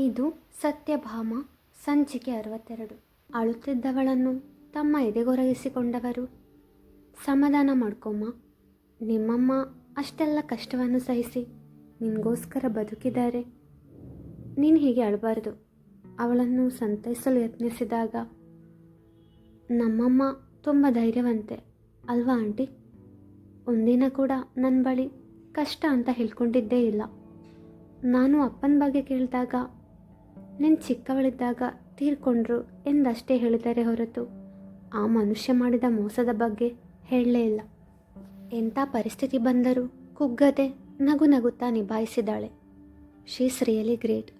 ಇದು ಸತ್ಯಭಾಮ, ಸಂಚಿಕೆ ಅರವತ್ತೆರಡು. ಅಳುತ್ತಿದ್ದವಳನ್ನು ತಮ್ಮ ಎದೆಗೊರಗಿಸಿಕೊಂಡವರು, ಸಮಾಧಾನ ಮಾಡ್ಕೊಮ್ಮ. ನಿಮ್ಮಮ್ಮ ಅಷ್ಟೆಲ್ಲ ಕಷ್ಟವನ್ನು ಸಹಿಸಿ ನಿನಗೋಸ್ಕರ ಬದುಕಿದ್ದಾರೆ. ನೀನು ಹೀಗೆ ಅಳಬಾರ್ದು. ಅವಳನ್ನು ಸಂತೈಸಲು ಯತ್ನಿಸಿದಾಗ, ನಮ್ಮಮ್ಮ ತುಂಬ ಧೈರ್ಯವಂತೆ. ಅಲ್ವಾ ಆಂಟಿ? ಒಂದಿನ ಕೂಡ ನನ್ನ ಬಳಿ ಕಷ್ಟ ಅಂತ ಹೇಳ್ಕೊಂಡಿದ್ದೇ ಇಲ್ಲ. ನಾನು ಅಪ್ಪನ ಬಗ್ಗೆ ಕೇಳಿದಾಗ ನೀನು ಚಿಕ್ಕವಳಿದ್ದಾಗ ತೀರ್ಕೊಂಡ್ರು ಎಂದಷ್ಟೇ ಹೇಳಿದರೆ ಹೊರತು ಆ ಮನುಷ್ಯ ಮಾಡಿದ ಮೋಸದ ಬಗ್ಗೆ ಹೇಳಲೇ ಇಲ್ಲ. ಎಂಥ ಪರಿಸ್ಥಿತಿ ಬಂದರೂ ಕುಗ್ಗದೆ ನಗು ನಗುತ್ತಾ ನಿಭಾಯಿಸಿದಾಳೆ ಶೀಸ್ ರಿಯಲಿ ಗ್ರೇಟ್.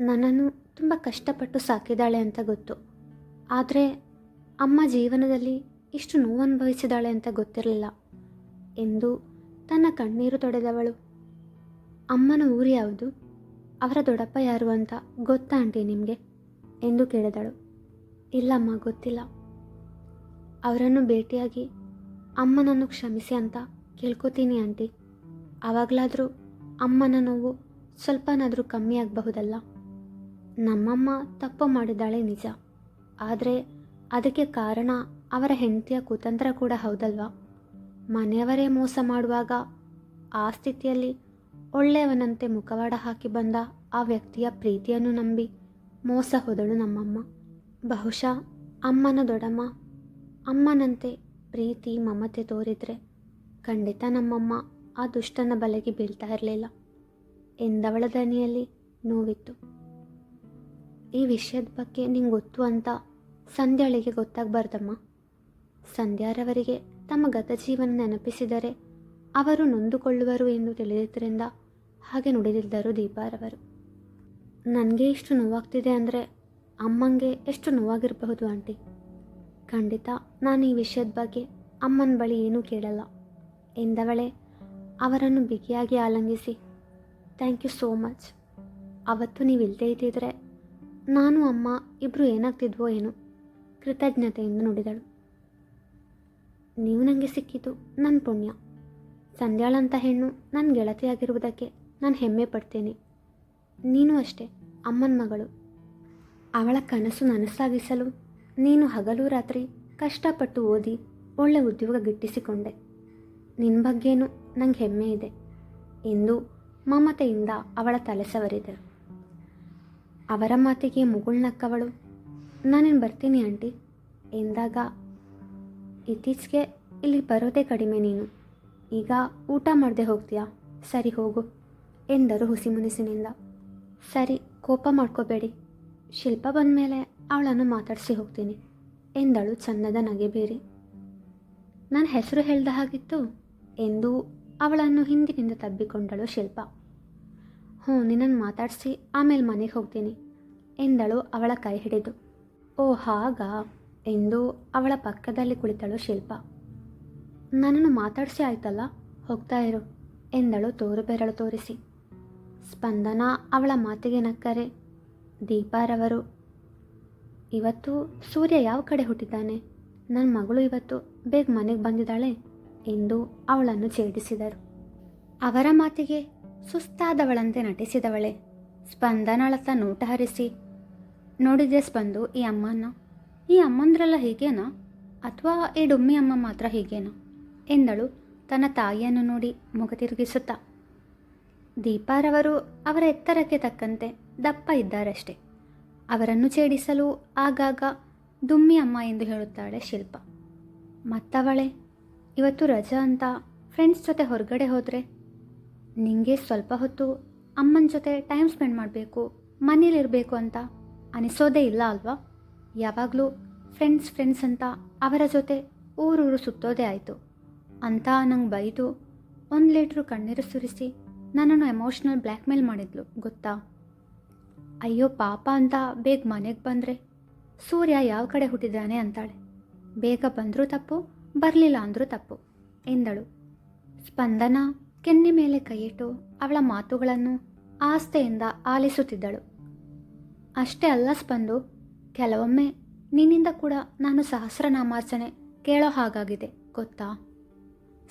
ನನ್ನನ್ನು ತುಂಬ ಕಷ್ಟಪಟ್ಟು ಸಾಕಿದಾಳೆ ಅಂತ ಗೊತ್ತು. ಆದರೆ ಅಮ್ಮ ಜೀವನದಲ್ಲಿ ಇಷ್ಟು ನೋವು ಅನುಭವಿಸಿದಾಳೆ ಅಂತ ಗೊತ್ತಿರಲಿಲ್ಲ. ಎಂದು ತನ್ನ ಕಣ್ಣೀರು ತೊಡೆದವಳು, ಅಮ್ಮನ ಊರು ಯಾವುದು? ಅವರ ದೊಡ್ಡಪ್ಪ ಯಾರು ಅಂತ ಗೊತ್ತಾ ಆಂಟಿ ನಿಮಗೆ? ಎಂದು ಕೇಳಿದಳು. ಇಲ್ಲಮ್ಮ, ಗೊತ್ತಿಲ್ಲ. ಅವರನ್ನು ಭೇಟಿಯಾಗಿ ಅಮ್ಮನನ್ನು ಕ್ಷಮಿಸಿ ಅಂತ ಕೇಳ್ಕೊತೀನಿ ಆಂಟಿ. ಆವಾಗಲಾದರೂ ಅಮ್ಮನ ನೋವು ಸ್ವಲ್ಪನಾದರೂ ಕಮ್ಮಿ ಆಗಬಹುದಲ್ಲ? ನಮ್ಮಮ್ಮ ತಪ್ಪು ಮಾಡಿದ್ದಾಳೆ ನಿಜ. ಆದರೆ ಅದಕ್ಕೆ ಕಾರಣ ಅವರ ಹೆಂಡತಿಯ ಕುತಂತ್ರ ಕೂಡ ಹೌದಲ್ವಾ? ಮನೆಯವರೇ ಮೋಸ ಮಾಡುವಾಗ ಆ ಸ್ಥಿತಿಯಲ್ಲಿ ಒಳ್ಳೆಯವನಂತೆ ಮುಖವಾಡ ಹಾಕಿ ಬಂದ ಆ ವ್ಯಕ್ತಿಯ ಪ್ರೀತಿಯನ್ನು ನಂಬಿ ಮೋಸ ಹೋದಳು ನಮ್ಮಮ್ಮ. ಬಹುಶಃ ಅಮ್ಮನ ದೊಡಮ್ಮ, ಅಮ್ಮನಂತೆ ಪ್ರೀತಿ, ಮಮತೆ ತೋರಿದರೆ ಖಂಡಿತ ನಮ್ಮಮ್ಮ ಆ ದುಷ್ಟನ ಬಲೆಗೆ ಬೀಳ್ತಾ ಇರಲಿಲ್ಲ. ಎಂದವಳ ದನಿಯಲ್ಲಿ ನೋವಿತ್ತು. ಈ ವಿಷಯದ ಬಗ್ಗೆ ನಿಂಗೆ ಗೊತ್ತು ಅಂತ ಸಂಧ್ಯಾಳಿಗೆ ಗೊತ್ತಾಗಬಾರ್ದಮ್ಮ. ಸಂಧ್ಯಾರವರಿಗೆ ತಮ್ಮ ಗತಜೀವನ ನೆನಪಿಸಿದರೆ ಅವರು ನೊಂದುಕೊಳ್ಳುವರು ಎಂದು ತಿಳಿದಿದ್ದರಿಂದ ಹಾಗೆ ನುಡಿದಿದ್ದರು ದೀಪಾರವರು. ನನಗೆ ಇಷ್ಟು ನೋವಾಗ್ತಿದೆ ಅಂದರೆ ಅಮ್ಮಂಗೆ ಎಷ್ಟು ನೋವಾಗಿರಬಹುದು ಆಂಟಿ. ಖಂಡಿತ ನಾನು ಈ ವಿಷಯದ ಬಗ್ಗೆ ಅಮ್ಮನ ಬಳಿ ಏನೂ ಕೇಳಲ್ಲ. ಎಂದವಳೆ ಅವರನ್ನು ಬಿಗಿಯಾಗಿ ಆಲಂಗಿಸಿ, ಥ್ಯಾಂಕ್ ಯು ಸೋ ಮಚ್. ಅವತ್ತು ನೀವು ಇಲ್ಲದೇ ಇದ್ದಿದ್ರೆ ನಾನು, ಅಮ್ಮ ಇಬ್ಬರು ಏನಾಗ್ತಿದ್ವೋ ಏನೋ ಕೃತಜ್ಞತೆಯಿಂದ ನುಡಿದಳು. ನೀವು ನನಗೆ ಸಿಕ್ಕಿದ್ದು ನನ್ನ ಪುಣ್ಯ. ಸಂಧ್ಯಾಳಂತ ಹೆಣ್ಣು ನನ್ನ ಗೆಳತಿಯಾಗಿರುವುದಕ್ಕೆ ನಾನು ಹೆಮ್ಮೆ ಪಡ್ತೇನೆ. ನೀನು ಅಷ್ಟೇ, ಅಮ್ಮನ ಮಗಳು. ಅವಳ ಕನಸು ನನಸಾಗಿಸಲು ನೀನು ಹಗಲು ರಾತ್ರಿ ಕಷ್ಟಪಟ್ಟು ಓದಿ ಒಳ್ಳೆ ಉದ್ಯೋಗ ಗಿಟ್ಟಿಸಿಕೊಂಡೆ. ನಿನ್ನ ಬಗ್ಗೆನೂ ನಂಗೆ ಹೆಮ್ಮೆ ಇದೆ, ಎಂದು ಮಮತೆಯಿಂದ ಅವಳ ತಲೆ ಅವರ ಮಾತಿಗೆ ಮುಗುಳ್ನಕ್ಕವಳು ನಾನೇನು ಬರ್ತೀನಿ ಆಂಟಿ? ಎಂದಾಗ, ಇತ್ತೀಚೆಗೆ ಇಲ್ಲಿ ಬರೋದೇ ಕಡಿಮೆ ನೀನು. ಈಗ ಊಟ ಮಾಡದೆ ಹೋಗ್ತೀಯಾ? ಸರಿ ಹೋಗು. ಎಂದರು ಹುಸಿಮುನಿಸಿನಿಂದ ಸರಿ, ಕೋಪ ಮಾಡ್ಕೋಬೇಡಿ. ಶಿಲ್ಪ ಬಂದ ಮೇಲೆ ಅವಳನ್ನು ಮಾತಾಡಿಸಿ ಹೋಗ್ತೀನಿ. ಎಂದಳು ಚಂದದ ನಗೆ ಬೇರೆ. ನನ್ನ ಹೆಸರು ಹೇಳ್ದ ಹಾಗಿತ್ತು ಎಂದು ಅವಳನ್ನು ಹಿಂದಿನಿಂದ ತಬ್ಬಿಕೊಂಡಳು ಶಿಲ್ಪ. ಹ್ಞೂ, ನಿನ್ನನ್ನು ಮಾತಾಡಿಸಿ ಆಮೇಲೆ ಮನೆಗೆ ಹೋಗ್ತೀನಿ ಎಂದಳು ಅವಳ ಕೈ ಹಿಡಿದು. ಓ, ಹಾಗಾ ಎಂದು ಅವಳ ಪಕ್ಕದಲ್ಲಿ ಕುಳಿತಳು ಶಿಲ್ಪ. ನನ್ನನ್ನು ಮಾತಾಡಿಸಿ ಆಯ್ತಲ್ಲ, ಹೋಗ್ತಾ ಇರು ಎಂದಳು ತೋರು ಬೆರಳು ತೋರಿಸಿ. ಸ್ಪಂದನ ಅವಳ ಮಾತಿಗೆ ನಕ್ಕರೆ. ದೀಪಾರವರು ಇವತ್ತು ಸೂರ್ಯ ಯಾವ ಕಡೆ ಹುಟ್ಟಿದ್ದಾನೆ? ನನ್ನ ಮಗಳು ಇವತ್ತು ಬೇಗ ಮನೆಗೆ ಬಂದಿದ್ದಾಳೆ, ಎಂದು ಅವಳನ್ನು ಛೇಡಿಸಿದರು. ಅವರ ಮಾತಿಗೆ ಸುಸ್ತಾದವಳಂತೆ ನಟಿಸಿದವಳೆ. ಸ್ಪಂದನಳತ್ತ ನೋಟ ಹರಿಸಿ ನೋಡಿದೆ ಸ್ಪಂದು, ಈ ಅಮ್ಮನ ಈ ಅಮ್ಮಂದ್ರೆಲ್ಲ ಹೀಗೇನಾ? ಅಥವಾ ಈ ಡುಮ್ಮಿ ಅಮ್ಮ ಮಾತ್ರ ಹೀಗೇನಾ? ಎಂದಳು ತನ್ನ ತಾಯಿಯನ್ನು ನೋಡಿ ಮುಗ ತಿರುಗಿಸುತ್ತಾ ದೀಪಾರವರು ಅವರ ಎತ್ತರಕ್ಕೆ ತಕ್ಕಂತೆ ದಪ್ಪ ಇದ್ದಾರಷ್ಟೇ. ಅವರನ್ನು ಛೇಡಿಸಲು ಆಗಾಗ ದುಮ್ಮಿ ಅಮ್ಮ ಎಂದು ಹೇಳುತ್ತಾಳೆ ಶಿಲ್ಪ. ಮತ್ತವಳೆ, ಇವತ್ತು ರಜಾ ಅಂತ ಫ್ರೆಂಡ್ಸ್ ಜೊತೆ ಹೊರಗಡೆ ಹೋದರೆ? ನಿಂಗೆ ಸ್ವಲ್ಪ ಹೊತ್ತು ಅಮ್ಮನ ಜೊತೆ ಟೈಮ್ ಸ್ಪೆಂಡ್ ಮಾಡಬೇಕು, ಮನೇಲಿರಬೇಕು ಅಂತ ಅನಿಸೋದೇ ಇಲ್ಲ ಅಲ್ವಾ? ಯಾವಾಗಲೂ ಫ್ರೆಂಡ್ಸ್ ಫ್ರೆಂಡ್ಸ್ ಅಂತ ಅವರ ಜೊತೆ ಊರೂರು ಸುತ್ತೋದೇ ಆಯಿತು. ಅಂತ ನಂಗೆ ಬೈದು ಒಂದು ಲೀಟ್ರು ಕಣ್ಣೀರು ಸುರಿಸಿ ನನ್ನನ್ನು ಎಮೋಷ್ನಲ್ ಬ್ಲ್ಯಾಕ್ ಮೇಲ್ ಮಾಡಿದ್ಲು, ಗೊತ್ತಾ? ಅಯ್ಯೋ ಪಾಪ ಅಂತ ಬೇಗ ಮನೆಗೆ ಬಂದರೆ. ಸೂರ್ಯ ಯಾವ ಕಡೆ ಹುಟ್ಟಿದ್ದಾನೆ ಅಂತಾಳೆ. ಬೇಗ ಬಂದರೂ ತಪ್ಪು, ಬರಲಿಲ್ಲ ಅಂದರೂ ತಪ್ಪು, ಎಂದಳು. ಸ್ಪಂದನ ಕೆನ್ನೆ ಮೇಲೆ ಕೈಯಿಟ್ಟು ಅವಳ ಮಾತುಗಳನ್ನು ಆಸ್ತೆಯಿಂದ ಆಲಿಸುತ್ತಿದ್ದಳು. ಅಷ್ಟೇ ಅಲ್ಲ ಸ್ಪಂದು, ಕೆಲವೊಮ್ಮೆ ನಿನ್ನಿಂದ ಕೂಡ ನಾನು ಸಹಸ್ರನಾಮಾರ್ಚನೆ ಕೇಳೋ ಹಾಗಾಗಿದೆ, ಗೊತ್ತಾ?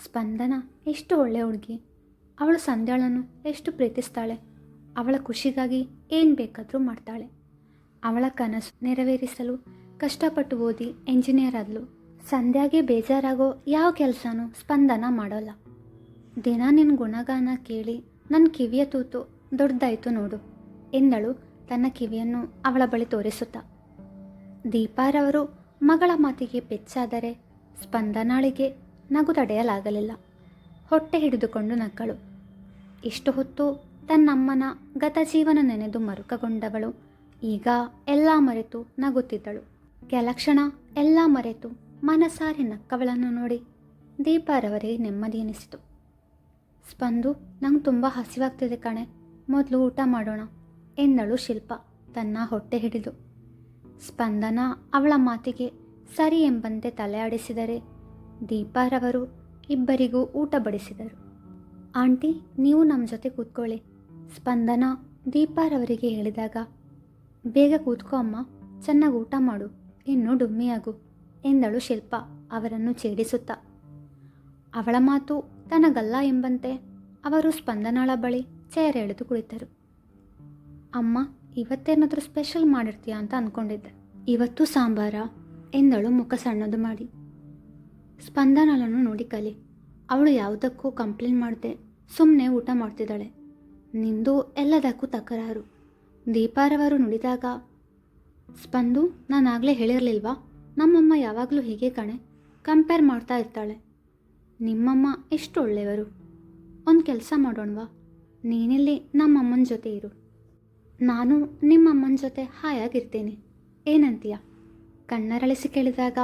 ಸ್ಪಂದನ ಎಷ್ಟು ಒಳ್ಳೆ ಹುಡುಗಿ. ಅವಳು ಸಂಧ್ಯಾಳನ್ನು ಎಷ್ಟು ಪ್ರೀತಿಸ್ತಾಳೆ. ಅವಳ ಖುಷಿಗಾಗಿ ಏನು ಬೇಕಾದರೂ ಮಾಡ್ತಾಳೆ. ಅವಳ ಕನಸು ನೆರವೇರಿಸಲು ಕಷ್ಟಪಟ್ಟು ಓದಿ ಎಂಜಿನಿಯರ್ ಆದಳು ಸಂಧ್ಯಾಗೆ ಬೇಜಾರಾಗೋ ಯಾವ ಕೆಲಸನೂ ಸ್ಪಂದನ ಮಾಡೋಲ್ಲ. ದಿನ ನಿನ್ನ ಗುಣಗಾನ ಕೇಳಿ ನನ್ನ ಕಿವಿಯ ತೂತು ದೊಡ್ಡದಾಯಿತು ನೋಡು ಎಂದಳು ತನ್ನ ಕಿವಿಯನ್ನು ಅವಳ ಬಳಿ ತೋರಿಸುತ್ತಾ. ದೀಪಾರವರು ಮಗಳ ಮಾತಿಗೆ ಪೆಚ್ಚಾದರೆ ಸ್ಪಂದನಾಳಿಗೆ ನಗು ತಡೆಯಲಾಗಲಿಲ್ಲ ಹೊಟ್ಟೆ ಹಿಡಿದುಕೊಂಡು ನಕ್ಕಳು. ಇಷ್ಟು ಹೊತ್ತು ತನ್ನಮ್ಮನ ಗತಜೀವನ ನೆನೆದು ಮರುಕಗೊಂಡವಳು. ಈಗ ಎಲ್ಲ ಮರೆತು ನಗುತ್ತಿದ್ದಳು. ಕೆಲ ಕ್ಷಣ ಎಲ್ಲ ಮರೆತು ಮನಸಾರಿ ನಕ್ಕವಳನ್ನು ನೋಡಿ ದೀಪಾರವರಿಗೆ ನೆಮ್ಮದಿ ಎನಿಸಿತು. ಸ್ಪಂದು, ನಂಗೆ ತುಂಬ ಹಸಿವಾಗ್ತಿದೆ ಕಣೆ. ಮೊದಲು ಊಟ ಮಾಡೋಣ ಎಂದಳು ಶಿಲ್ಪ. ತನ್ನ ಹೊಟ್ಟೆ ಹಿಡಿದು. ಸ್ಪಂದನ ಅವಳ ಮಾತಿಗೆ ಸರಿ ಎಂಬಂತೆ ತಲೆ ಆಡಿಸಿದರೆ ದೀಪಾರವರು ಇಬ್ಬರಿಗೂ ಊಟ ಬಡಿಸಿದರು. ಆಂಟಿ, ನೀವು ನಮ್ಮ ಜೊತೆ ಕೂತ್ಕೊಳ್ಳಿ. ಸ್ಪಂದನ ದೀಪಾರವರಿಗೆ ಹೇಳಿದಾಗ, ಬೇಗ ಕೂತ್ಕೋ ಅಮ್ಮ, ಚೆನ್ನಾಗಿ ಊಟ ಮಾಡು, ಇನ್ನು ಡುಮ್ಮಿಯಾಗು, ಎಂದಳು ಶಿಲ್ಪ ಅವರನ್ನು ಛೇಡಿಸುತ್ತಾ. ಅವಳ ಮಾತು ತನಗಲ್ಲ ಎಂಬಂತೆ, ಅವರು ಸ್ಪಂದನಾಳ ಬಳಿ ಚೇರ್ ಎಳೆದು ಕುಳಿತರು. ಅಮ್ಮ, ಇವತ್ತೇನಾದರೂ ಸ್ಪೆಷಲ್ ಮಾಡಿರ್ತೀಯಾ ಅಂತ ಅಂದ್ಕೊಂಡಿದ್ದೆ ಇವತ್ತು ಸಾಂಬಾರ? ಎಂದಳು ಮುಖ ಸಣ್ಣದು ಮಾಡಿ. ಸ್ಪಂದನಳನ್ನು ನೋಡಿ ಕಲಿ. ಅವಳು ಯಾವುದಕ್ಕೂ ಕಂಪ್ಲೇಂಟ್ ಮಾಡದೆ ಸುಮ್ಮನೆ ಊಟ ಮಾಡ್ತಿದ್ದಾಳೆ. ನಿಂದು ಎಲ್ಲದಕ್ಕೂ ತಕರಾರು. ದೀಪಾರವರು ನುಡಿದಾಗ, ಸ್ಪಂದು, ನಾನಾಗಲೇ ಹೇಳಿರಲಿಲ್ವಾ? ನಮ್ಮಮ್ಮ ಯಾವಾಗಲೂ ಹೀಗೆ ಕಣೆ. ಕಂಪೇರ್ ಮಾಡ್ತಾ ಇರ್ತಾಳೆ. ನಿಮ್ಮಮ್ಮ ಎಷ್ಟು ಒಳ್ಳೆಯವರು. ಒಂದು ಕೆಲಸ ಮಾಡೋಣವಾ? ನೀನಿಲ್ಲಿ ನಮ್ಮಮ್ಮನ ಜೊತೆ ಇರು. ನಾನು ನಿಮ್ಮಮ್ಮನ ಜೊತೆ ಹಾಯಾಗಿರ್ತೀನಿ. ಏನಂತೀಯ? ಕಣ್ಣರಳಿಸಿ ಕೇಳಿದಾಗ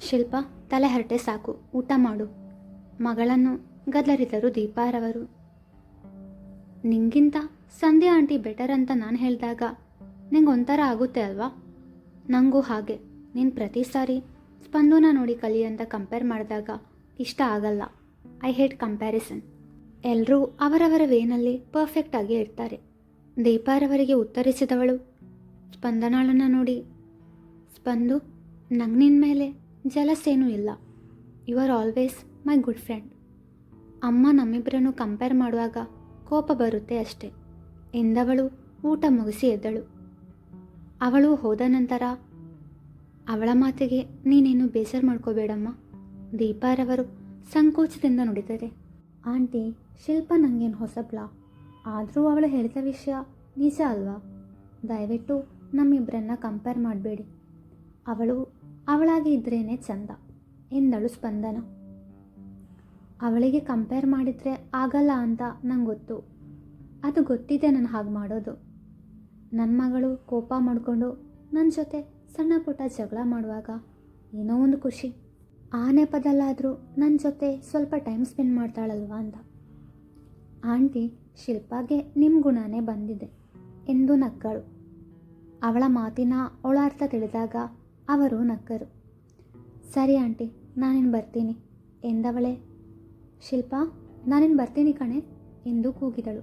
ಶಿಲ್ಪ, ತಲೆ ಹರಟೆ ಸಾಕು. ಊಟ ಮಾಡು. ಮಗಳನ್ನು ಗದ್ದರಿದರು ದೀಪಾರವರು. ನಿಂಗಿಂತ ಸಂಧ್ಯಾ ಆಂಟಿ ಬೆಟರ್ ಅಂತ ನಾನು ಹೇಳಿದಾಗ ನಿಂಗೆ ಒಂಥರ ಆಗುತ್ತೆ ಅಲ್ವಾ? ನನಗೂ ಹಾಗೆ. ನೀನು ಪ್ರತಿ ಸಾರಿ ಸ್ಪಂದನ ನೋಡಿ ಕಲಿ ಅಂತ ಕಂಪೇರ್ ಮಾಡಿದಾಗ ಇಷ್ಟ ಆಗಲ್ಲ. ಐ ಹೇಟ್ ಕಂಪ್ಯಾರಿಸನ್ ಎಲ್ಲರೂ ಅವರವರ ವೇನಲ್ಲಿ ಪರ್ಫೆಕ್ಟಾಗಿ ಇರ್ತಾರೆ. ದೀಪಾರವರಿಗೆ ಉತ್ತರಿಸಿದವಳು ಸ್ಪಂದನಾಳನ್ನು ನೋಡಿ. ಸ್ಪಂದು, ನಂಗೆ ನಿನ್ನ ಮೇಲೆ ಜಲಸೇನೂ ಇಲ್ಲ. You are always my good friend ಅಮ್ಮ ನಮ್ಮಿಬ್ಬರನ್ನು ಕಂಪೇರ್ ಮಾಡುವಾಗ ಕೋಪ ಬರುತ್ತೆ ಅಷ್ಟೆ. ಎಂದವಳು ಊಟ ಮುಗಿಸಿ ಎದ್ದಳು. ಅವಳು ಹೋದ ನಂತರ, ಅವಳ ಮಾತಿಗೆ ನೀನೇನು ಬೇಸರ ಮಾಡ್ಕೋಬೇಡಮ್ಮ? ದೀಪಾರವರು ಸಂಕೋಚದಿಂದ ನುಡಿದರೆ, ಆಂಟಿ, ಶಿಲ್ಪ ನನಗೇನು ಹೊಸಬ್ಲ ಆದರೂ ಅವಳು ಹೇಳಿದ ವಿಷಯ ನಿಜ ಅಲ್ವಾ? ದಯವಿಟ್ಟು ನಮ್ಮಿಬ್ಬರನ್ನ ಕಂಪೇರ್ ಮಾಡಬೇಡಿ. ಅವಳು ಅವಳಾಗಿ ಇದ್ರೇನೆ ಚಂದ. ಎಂದಳು ಸ್ಪಂದನ. ಅವಳಿಗೆ ಕಂಪೇರ್ ಮಾಡಿದರೆ ಆಗಲ್ಲ ಅಂತ ನಂಗೆ ಗೊತ್ತು ಅದು ಗೊತ್ತಿದೆ ನಾನು ಹಾಗೆ ಮಾಡೋದು. ನನ್ನ ಮಗಳು ಕೋಪ ಮಾಡಿಕೊಂಡು ನನ್ನ ಜೊತೆ ಸಣ್ಣ ಪುಟ್ಟ ಜಗಳ ಮಾಡುವಾಗ ಏನೋ ಒಂದು ಖುಷಿ. ಆ ನೆಪದಲ್ಲಾದರೂ ನನ್ನ ಜೊತೆ ಸ್ವಲ್ಪ ಟೈಮ್ ಸ್ಪೆಂಡ್ ಮಾಡ್ತಾಳಲ್ವಾ ಅಂತ. ಆಂಟಿ ಶಿಲ್ಪಾಗೆ ನಿಮ್ಮ ಗುಣನೇ ಬಂದಿದೆ ಎಂದು ನಕ್ಕಳು. ಅವಳ ಮಾತಿನ ಒಳಾರ್ಥ ತಿಳಿದಾಗ ಅವರು ನಕ್ಕರು. ಸರಿ ಆಂಟಿ ನಾನಿನ್ನು ಬರ್ತೀನಿ ಎಂದವಳೆ. ಶಿಲ್ಪ ನಾನಿನ್ನು ಬರ್ತೀನಿ ಕಣೆ ಎಂದು ಕೂಗಿದಳು.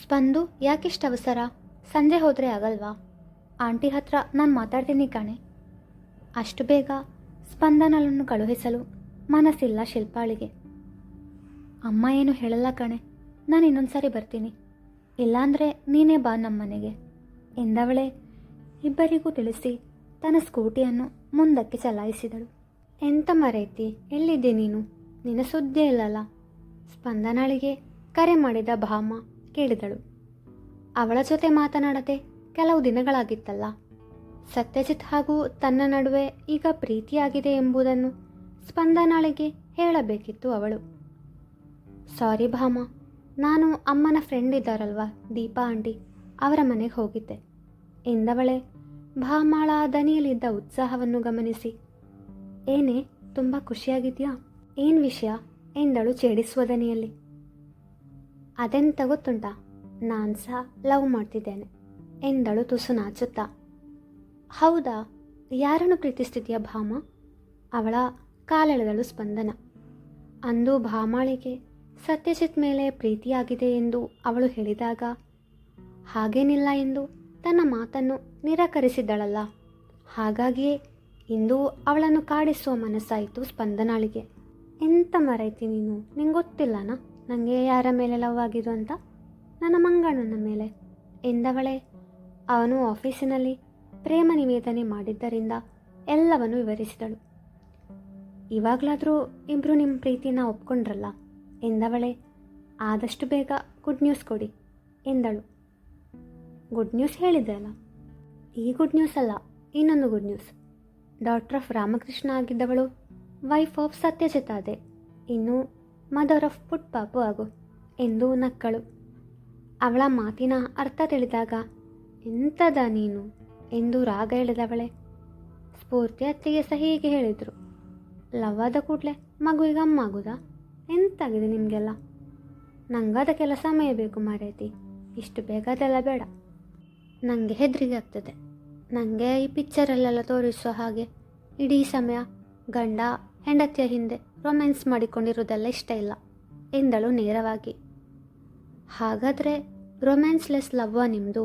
ಸ್ಪಂದು, ಯಾಕಿಷ್ಟು ಅವಸರ? ಸಂಜೆ ಹೋದರೆ ಆಗಲ್ವಾ? ಆಂಟಿ ಹತ್ರ ನಾನು ಮಾತಾಡ್ತೀನಿ ಕಣೆ. ಅಷ್ಟು ಬೇಗ ಸ್ಪಂದನಳನ್ನು ಕಳುಹಿಸಲು ಮನಸ್ಸಿಲ್ಲ ಶಿಲ್ಪಾಳಿಗೆ. ಅಮ್ಮ ಏನು ಹೇಳಲ್ಲ ಕಣೆ, ನಾನು ಇನ್ನೊಂದು ಸಾರಿ ಬರ್ತೀನಿ. ಇಲ್ಲಾಂದರೆ ನೀನೇ ಬಾ ನಮ್ಮ ಮನೆಗೆ ಎಂದವಳೆ. ಇಬ್ಬರಿಗೂ ತಿಳಿಸಿ ತನ್ನ ಸ್ಕೂಟಿಯನ್ನು ಮುಂದಕ್ಕೆ ಚಲಾಯಿಸಿದಳು. ಎಂತ ಮರೈತಿ? ಎಲ್ಲಿದ್ದೆ ನೀನು? ನಿನ್ನ ಸುದ್ದಿ ಇಲ್ಲಲ್ಲ? ಸ್ಪಂದನಳಿಗೆ ಕರೆ ಮಾಡಿದ ಭಾಮ ಕೇಳಿದಳು. ಅವಳ ಜೊತೆ ಮಾತನಾಡದೆ ಕೆಲವು ದಿನಗಳಾಗಿತ್ತಲ್ಲ. ಸತ್ಯಜಿತ್ ಹಾಗೂ ತನ್ನ ನಡುವೆ ಈಗ ಪ್ರೀತಿಯಾಗಿದೆ ಎಂಬುದನ್ನು ಸ್ಪಂದನಾಳಿಗೆ ಹೇಳಬೇಕಿತ್ತು ಅವಳು. ಸಾರಿ ಭಾಮ, ನಾನು ಅಮ್ಮನ ಫ್ರೆಂಡ್ ಇದ್ದಾರಲ್ವಾ ದೀಪಾ ಆಂಟಿ? ಅವರ ಮನೆಗೆ ಹೋಗಿದ್ದೆ. ಎಂದವಳೆ ಭಾಮಾಳ ದನಿಯಲ್ಲಿದ್ದ ಉತ್ಸಾಹವನ್ನು ಗಮನಿಸಿ. ಏನೇ, ತುಂಬ ಖುಷಿಯಾಗಿದೆಯಾ? ಏನು ವಿಷಯ? ಎಂದಳು ಛೇಡಿಸುವ ದನಿಯಲ್ಲಿ. ಅದೆಂತ ಗೊತ್ತುಂಟ ನಾನು ಸಹ ಲವ್ ಮಾಡ್ತಿದ್ದೇನೆ, ಎಂದಳು ತುಸು ನಾಚುತ್ತಾ. ಹೌದಾ, ಯಾರನ್ನು ಪ್ರೀತಿಸ್ತಿದ್ಯಾ ಭಾಮ? ಅವಳ ಕಾಲೆಳೆದಳು ಸ್ಪಂದನ. ಅಂದು ಭಾಮಾಳಿಗೆ ಸತ್ಯಜಿತ್ ಮೇಲೆ ಪ್ರೀತಿಯಾಗಿದೆ ಎಂದು ಅವಳು ಹೇಳಿದಾಗ, ಹಾಗೇನಿಲ್ಲ ಎಂದು? ತನ್ನ ಮಾತನ್ನು ನಿರಾಕರಿಸಿದ್ದಳಲ್ಲ ಹಾಗಾಗಿಯೇ ಇಂದು ಅವಳನ್ನು ಕಾಡಿಸುವ ಮನಸ್ಸಾಯಿತು ಸ್ಪಂದನಾಳಿಗೆ. ಎಂತ ಮರೈತಿ ನೀನು? ನಿಂಗೆ ಗೊತ್ತಿಲ್ಲನ ನನಗೆ ಯಾರ ಮೇಲೆ ಲವ್ ಆಗಿದ್ದು ಅಂತ? ನನ್ನ ಮಂಗಣ್ಣನ ಮೇಲೆ. ಎಂದವಳೆ? ಅವನು ಆಫೀಸಿನಲ್ಲಿ ಪ್ರೇಮ ನಿವೇದನೆ ಮಾಡಿದ್ದರಿಂದ ಎಲ್ಲವನ್ನು ವಿವರಿಸಿದಳು. ಇವಾಗಲಾದರೂ ಇಬ್ಬರು ನಿಮ್ಮ ಪ್ರೀತಿನ ಒಪ್ಕೊಂಡ್ರಲ್ಲ? ಎಂದವಳೆ? ಆದಷ್ಟು ಬೇಗ ಗುಡ್ ನ್ಯೂಸ್ ಕೊಡಿ, ಎಂದಳು. ಗುಡ್ ನ್ಯೂಸ್ ಹೇಳಿದೆ ಅಲ್ಲ ಈ ಗುಡ್ ನ್ಯೂಸ್ ಅಲ್ಲ, ಇನ್ನೊಂದು good news doctor of Ramakrishna ಆಗಿದ್ದವಳು wife of Satyajit ಆದೆ. ಇನ್ನು ಮದರ್ ಆಫ್ ಪುಟ್ ಪಾಪು ಆಗು, ಎಂದು ನಕ್ಕಳು. ಅವಳ ಮಾತಿನ ಅರ್ಥ ತಿಳಿದಾಗ ಎಂಥದ ನೀನು? ಎಂದು ರಾಗ ಹೇಳಿದವಳೆ ಸ್ಫೂರ್ತಿ ಅತ್ತಿಗೆ ಸಹ ಹೀಗೆ ಹೇಳಿದರು. ಲವ್ ಆದ ಕೂಡಲೇ ಮಗುವಿಗೆ ಅಮ್ಮ ಆಗುದಾ? ಎಂತಾಗಿದೆ ನಿಮಗೆಲ್ಲ? ನಂಗಾದ ಕೆಲಸ ಸಮಯ ಬೇಕು ಮಾರೈತಿ. ಇಷ್ಟು ಬೇಗ ಅದೆಲ್ಲ ಬೇಡ. ನನಗೆ ಹೆದರಿಕೆ ಆಗ್ತದೆ. ನನಗೆ ಈ ಪಿಕ್ಚರಲ್ಲೆಲ್ಲ ತೋರಿಸುವ ಹಾಗೆ ಇಡೀ ಸಮಯ ಗಂಡ ಹೆಂಡತಿಯ ಹಿಂದೆ ರೊಮ್ಯಾನ್ಸ್ ಮಾಡಿಕೊಂಡಿರೋದೆಲ್ಲ ಇಷ್ಟ ಇಲ್ಲ, ಎಂದಳು ನೇರವಾಗಿ. ಹಾಗಾದರೆ ರೊಮ್ಯಾನ್ಸ್ಲೆಸ್ ಲವ್ವ ನಿಮ್ಮದು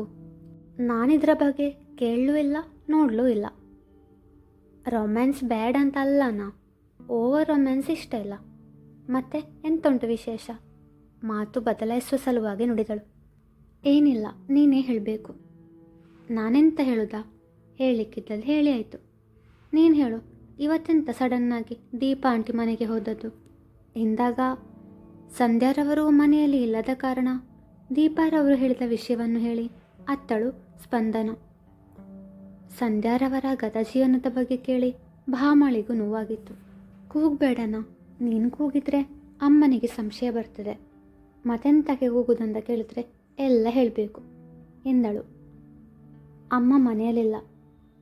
ನಾನಿದ್ರ ಬಗ್ಗೆ ಕೇಳಲೂ ಇಲ್ಲ, ನೋಡಲೂ ಇಲ್ಲ. ರೊಮ್ಯಾನ್ಸ್ ಬ್ಯಾಡ್ ಅಂತ ಅಲ್ಲನಾ ಓವರ್ ರೊಮ್ಯಾನ್ಸ್ ಇಷ್ಟ ಇಲ್ಲ. ಮತ್ತೆ ಎಂತುಂಟು ವಿಶೇಷ? ಮಾತು ಬದಲಾಯಿಸುವ ಸಲುವಾಗಿ ನುಡಿದಳು. ಏನಿಲ್ಲ, ನೀನೇ ಹೇಳಬೇಕು. ನಾನೆಂತ ಹೇಳುದಾ? ಹೇಳಲಿಕ್ಕಿದ್ದಲ್ಲಿ ಹೇಳಿ ಆಯಿತು. ನೀನು ಹೇಳು, ಇವತ್ತೆಂತ ಸಡನ್ನಾಗಿ ದೀಪಾ ಆಂಟಿ ಮನೆಗೆ ಹೋದದ್ದು? ಎಂದಾಗ ಸಂಧ್ಯಾರವರು ಮನೆಯಲ್ಲಿ ಇಲ್ಲದ ಕಾರಣ ದೀಪಾರವರು ಹೇಳಿದ ವಿಷಯವನ್ನು ಹೇಳಿ ಅತ್ತಳು ಸ್ಪಂದನ. ಸಂಧ್ಯಾರವರ ಗತ ಜೀವನದ ಬಗ್ಗೆ ಕೇಳಿ ಭಾಮಳಿಗೂ ನೋವಾಗಿತ್ತು. ಕೂಗಬೇಡನ, ನೀನು ಕೂಗಿದ್ರೆ ಅಮ್ಮನಿಗೆ ಸಂಶಯ ಬರ್ತದೆ. ಮತ್ತೆಂತಕ್ಕೆ ಕೂಗುದಂತ ಕೇಳಿದ್ರೆ ಎಲ್ಲ ಹೇಳಬೇಕು ಎಂದಳು. ಅಮ್ಮ ಮನೆಯಲ್ಲಿಲ್ಲ.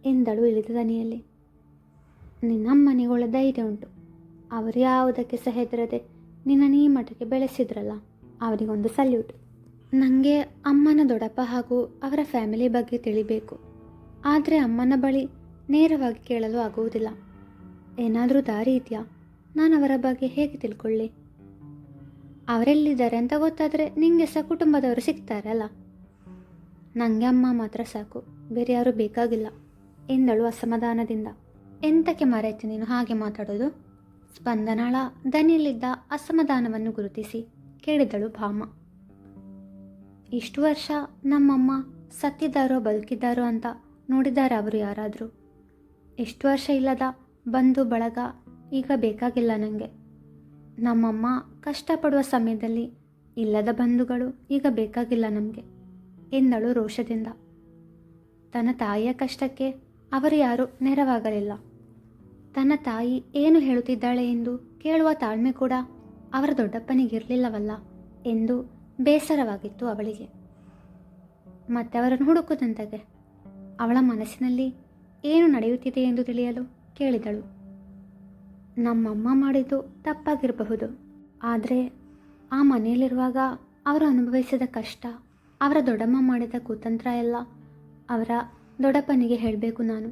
ಎಂದಳು ಇಳಿದ ದನಿಯಲ್ಲಿ. ನಿನ್ನಮ್ಮನಿಗೆ ಒಳ್ಳೆ ಧೈರ್ಯ ಉಂಟು. ಅವರು ಯಾವುದಕ್ಕೆ ಸಹ ಹೆದರದೆ ನಿನ್ನ ನೀ ಮಠಕ್ಕೆ ಬೆಳೆಸಿದ್ರಲ್ಲ, ಅವರಿಗೊಂದು ಸಲ್ಯೂಟ್. ನನಗೆ ಅಮ್ಮನ ದೊಡ್ಡಪ್ಪ ಹಾಗೂ ಅವರ ಫ್ಯಾಮಿಲಿ ಬಗ್ಗೆ ತಿಳಿಬೇಕು. ಆದರೆ ಅಮ್ಮನ ಬಳಿ ನೇರವಾಗಿ ಕೇಳಲು ಆಗುವುದಿಲ್ಲ. ಏನಾದರೂ ದಾರಿ ಇದೆಯಾ? ನಾನು ಅವರ ಬಗ್ಗೆ ಹೇಗೆ ತಿಳ್ಕೊಳ್ಳಿ? ಅವರೆಲ್ಲಿದ್ದಾರೆ ಅಂತ ಗೊತ್ತಾದರೆ ನಿಂಗೆ ಸಹ ಕುಟುಂಬದವರು ಸಿಗ್ತಾರಲ್ಲ. ನನಗೆ ಅಮ್ಮ ಮಾತ್ರ ಸಾಕು. ಬೇರೆ ಯಾರೂ ಬೇಕಾಗಿಲ್ಲ. ಎಂದಳು ಅಸಮಾಧಾನದಿಂದ. ಎಂತಕ್ಕೆ ಮಾರಾಯ್ತು ನೀನು ಹಾಗೆ ಮಾತಾಡೋದು? ಸ್ಪಂದನಾಳ ದನಿಯಲ್ಲಿದ್ದ ಅಸಮಾಧಾನವನ್ನು ಗುರುತಿಸಿ ಕೇಳಿದಳು ಭಾಮ. ಇಷ್ಟು ವರ್ಷ ನಮ್ಮಮ್ಮ ಸತ್ತಿದ್ದಾರೋ ಬದುಕಿದ್ದಾರೋ ಅಂತ ನೋಡಿದ್ದಾರೆ ಅವರು ಯಾರಾದರೂ. ಎಷ್ಟು ವರ್ಷ ಇಲ್ಲದ ಬಂಧು ಬಳಗ ಈಗ ಬೇಕಾಗಿಲ್ಲ ನನಗೆ ನಮ್ಮಮ್ಮ ಕಷ್ಟಪಡುವ ಸಮಯದಲ್ಲಿ ಇಲ್ಲದ ಬಂಧುಗಳು ಈಗ ಬೇಕಾಗಿಲ್ಲ ನಮಗೆ ಎಂದಳು ರೋಷದಿಂದ. ತನ್ನ ತಾಯಿಯ ಕಷ್ಟಕ್ಕೆ ಅವರು ಯಾರೂ ನೆರವಾಗಲಿಲ್ಲ. ತನ್ನ ತಾಯಿ ಏನು ಹೇಳುತ್ತಿದ್ದಾಳೆ ಎಂದು ಕೇಳುವ ತಾಳ್ಮೆ ಕೂಡ ಅವರ ದೊಡ್ಡಪ್ಪನಿಗಿರಲಿಲ್ಲವಲ್ಲ ಎಂದು ಬೇಸರವಾಗಿತ್ತು ಅವಳಿಗೆ. ಮತ್ತೆ ಅವರನ್ನು ಹುಡುಕುತ್ತಂತೆ ಅವಳ ಮನಸ್ಸಿನಲ್ಲಿ ಏನು ನಡೆಯುತ್ತಿದೆ ಎಂದು ತಿಳಿಯಲು ಕೇಳಿದಳು. ನಮ್ಮಮ್ಮ ಮಾಡಿದ್ದು ತಪ್ಪಾಗಿರಬಹುದು. ಆದರೆ ಆ ಮನೆಯಲ್ಲಿರುವಾಗ ಅವರು ಅನುಭವಿಸಿದ ಕಷ್ಟ, ಅವರ ದೊಡ್ಡಮ್ಮ ಮಾಡಿದ ಕುತಂತ್ರ ಎಲ್ಲ ಅವರ ದೊಡ್ಡಪ್ಪನಿಗೆ ಹೇಳಬೇಕು ನಾನು.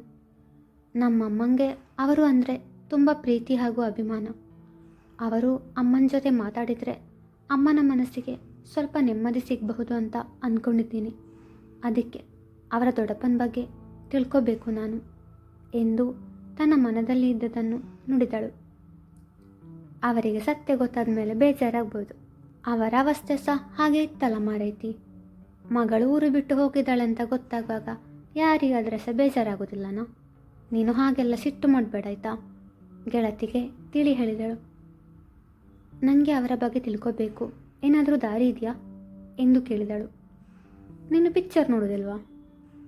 ನಮ್ಮಮ್ಮಂಗೆ ಅವರು ಅಂದರೆ ತುಂಬ ಪ್ರೀತಿ ಹಾಗೂ ಅಭಿಮಾನ. ಅವರು ಅಮ್ಮನ ಜೊತೆ ಮಾತಾಡಿದರೆ ಅಮ್ಮನ ಮನಸ್ಸಿಗೆ ಸ್ವಲ್ಪ ನೆಮ್ಮದಿ ಸಿಗಬಹುದು ಅಂತ ಅಂದ್ಕೊಂಡಿದ್ದೀನಿ ಅದಕ್ಕೆ ಅವರ ದೊಡ್ಡಪ್ಪನ ಬಗ್ಗೆ ತಿಳ್ಕೋಬೇಕು ನಾನು ಎಂದು ತನ್ನ ಮನದಲ್ಲಿ ಇದ್ದದನ್ನು ನುಡಿದಳು. ಅವರಿಗೆ ಸತ್ಯ ಗೊತ್ತಾದ ಮೇಲೆ ಬೇಜಾರಾಗ್ಬೋದು. ಅವರ ಅವಸ್ಥೆ ಸಹ ಹಾಗೆ ಇತ್ತಲ್ಲ ಮಾರೈತಿ ಮಗಳು ಊರು ಬಿಟ್ಟು ಹೋಗಿದ್ದಾಳಂತ ಗೊತ್ತಾಗುವಾಗ ಯಾರಿಗಾದ್ರೆ ಸಹ ಬೇಜಾರಾಗೋದಿಲ್ಲನೋ? ನೀನು ಹಾಗೆಲ್ಲ ಸಿಟ್ಟು ಮಾಡಬೇಡ ಆಯ್ತಾ ಗೆಳತಿಗೆ ತಿಳಿ ಹೇಳಿದಳು. ನನಗೆ ಅವರ ಬಗ್ಗೆ ತಿಳ್ಕೋಬೇಕು. ಏನಾದರೂ ದಾರಿ ಇದೆಯಾ? ಎಂದು ಕೇಳಿದಳು. ನೀನು ಪಿಕ್ಚರ್ ನೋಡೋದಿಲ್ವಾ?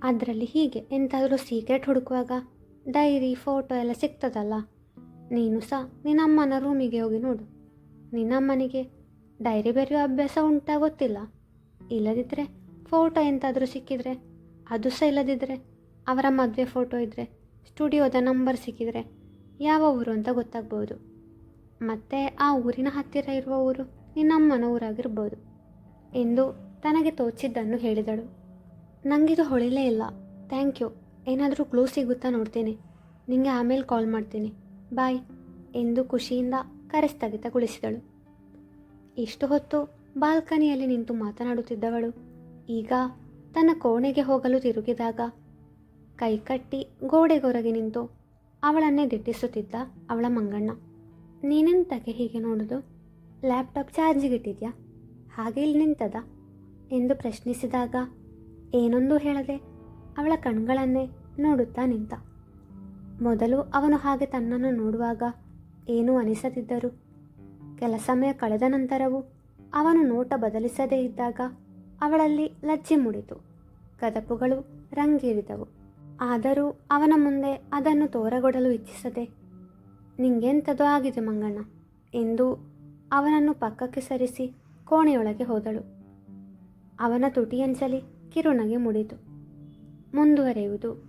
ಅದರಲ್ಲಿ ಹೀಗೆ, ಎಂತಾದರೂ ಸೀಕ್ರೆಟ್ ಹುಡುಕುವಾಗ ಡೈರಿ ಫೋಟೋ ಎಲ್ಲ ಸಿಗ್ತದಲ್ಲ? ನೀನು ಸಹ ನಿನ್ನಮ್ಮನ ರೂಮಿಗೆ ಹೋಗಿ ನೋಡು. ನಿನ್ನಮ್ಮನಿಗೆ ಡೈರಿ ಬರೆಯೋ ಅಭ್ಯಾಸ ಉಂಟಾ ಗೊತ್ತಿಲ್ಲ? ಇಲ್ಲದಿದ್ದರೆ ಫೋಟೋ ಎಂತಾದರೂ ಸಿಕ್ಕಿದರೆ, ಅದು ಸಹ ಇಲ್ಲದಿದ್ದರೆ ಅವರ ಮದುವೆ ಫೋಟೋ ಇದ್ದರೆ ಸ್ಟುಡಿಯೋದ ನಂಬರ್ ಸಿಕ್ಕಿದರೆ ಯಾವ ಊರು ಅಂತ ಗೊತ್ತಾಗ್ಬೋದು ಮತ್ತು ಆ ಊರಿನ ಹತ್ತಿರ ಇರುವ ಊರು ನಿನ್ನಮ್ಮನ ಊರಾಗಿರ್ಬೋದು ಎಂದು ತನಗೆ ತೋಚಿದ್ದನ್ನು ಹೇಳಿದಳು. ನನಗಿದು ಹೊಳಿಲೇ ಇಲ್ಲ. Thank you. ಏನಾದರೂ ಕ್ಲೂ ಸಿಗುತ್ತಾ ನೋಡ್ತೀನಿ. ನಿಮಗೆ ಆಮೇಲೆ ಕಾಲ್ ಮಾಡ್ತೀನಿ. ಬಾಯ್ ಎಂದು ಖುಷಿಯಿಂದ ಕರೆ ಸ್ಥಗಿತಗೊಳಿಸಿದಳು ಇಷ್ಟು ಹೊತ್ತು ಬಾಲ್ಕನಿಯಲ್ಲಿ ನಿಂತು ಮಾತನಾಡುತ್ತಿದ್ದವಳು ಈಗ ತನ್ನ ಕೋಣೆಗೆ ಹೋಗಲು ತಿರುಗಿದಾಗ ಕೈಕಟ್ಟಿ ಗೋಡೆಗೊರಗೆ ನಿಂತು ಅವಳನ್ನೇ ದಿಟ್ಟಿಸುತ್ತಿದ್ದ ಅವಳ ಮಂಗಣ್ಣ. ನೀನೆಂತಕ್ಕೆ ಹೀಗೆ ನೋಡೋದು? ಲ್ಯಾಪ್ಟಾಪ್ ಚಾರ್ಜಿಗಿಟ್ಟಿದ್ಯಾ ಹಾಗೆ ಇಲ್ಲಿ ನಿಂತದ? ಎಂದು ಪ್ರಶ್ನಿಸಿದಾಗ ಏನೊಂದು ಹೇಳದೆ ಅವಳ ಕಣ್ಗಳನ್ನೇ ನೋಡುತ್ತಾ ನಿಂತ. ಮೊದಲು ಅವನು ಹಾಗೆ ತನ್ನನ್ನು ನೋಡುವಾಗ ಏನೂ ಅನಿಸದಿದ್ದರು, ಕೆಲ ಸಮಯ ಕಳೆದ ನಂತರವೂ ಅವನು ನೋಟ ಬದಲಿಸದೇ ಇದ್ದಾಗ ಅವಳಲ್ಲಿ ಲಜ್ಜೆ ಮೂಡಿತು. ಕದಪುಗಳು ರಂಗೇರಿದವು. ಆದರೂ ಅವನ ಮುಂದೆ ಅದನ್ನು ತೋರಗೊಡಲು ಇಚ್ಛಿಸದೆ, ನಿಂಗೆಂಥದ್ದು ಆಗಿದೆ ಮಂಗಣ್ಣ? ಎಂದು ಅವನನ್ನು ಪಕ್ಕಕ್ಕೆ ಸರಿಸಿ ಕೋಣೆಯೊಳಗೆ ಹೋದಳು. ಅವನ ತುಟಿಯಂಚಲಿ ಕಿರುಣಗೆ ಮುಡಿತು. ಮುಂದುವರೆಯುವುದು